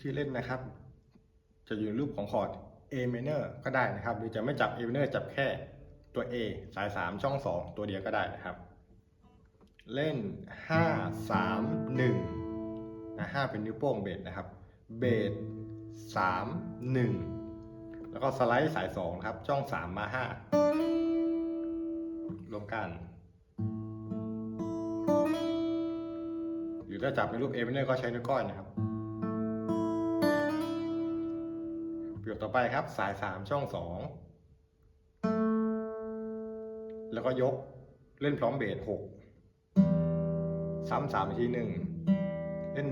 ชื่อเล่นนะครับ จะอยู่ในรูปของคอร์ด A minor ก็ได้นะครับ หรือจะไม่จับ A minor จับแค่ตัว A สาย 3 ช่อง 2 ตัวเดียวก็ได้นะครับ เล่น 5 3 1นะ5เป็นนิ้วโป้งเบสนะครับ เบส3 1 แล้วก็สไลด์สาย 2 ครับ ช่อง 3 มา 5 รวมกัน หรือถ้าจับในรูป A minor ก็ใช้นิ้วก้อยนะครับ ประโยคต่อไปครับ สาย3ช่อง2แล้วก็ยกเล่นพร้อมเบส6ซ้ำสามอีกทีหนึ่งเล่น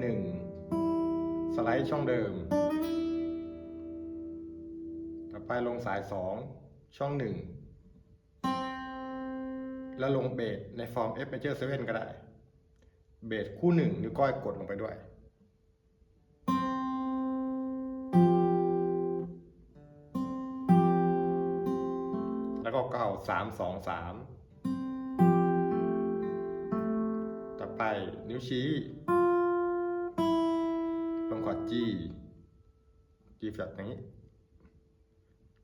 1สไลด์ช่องเดิม ต่อไปลงสาย2ช่อง1แล้วลงเบสในฟอร์ม F major 7ก็ได้ เบสคู่หนึ่งนิ้วก้อยกดลงไปด้วย แล้วก็เก้าสามสองสามต่อไปนิ้วชี้ลงกอด G G แบบนี้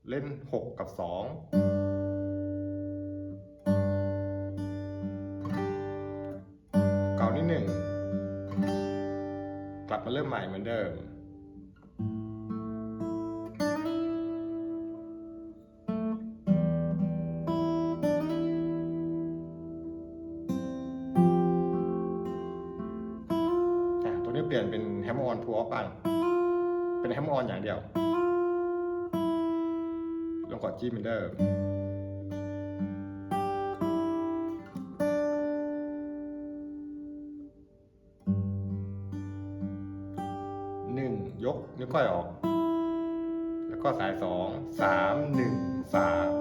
เล่นหกกับสองเก่านิดหนึ่ง กลับมาเริ่มใหม่เหมือนเดิม นี้เปลี่ยนเป็นแฮมออนทัวร์บ้างเป็นแฮมออนอย่างเดียว ลงกอดจีเหมือนเดิมหนึ่งยกนิ้วก้อยออก แล้วก็สายสองสามหนึ่งสาม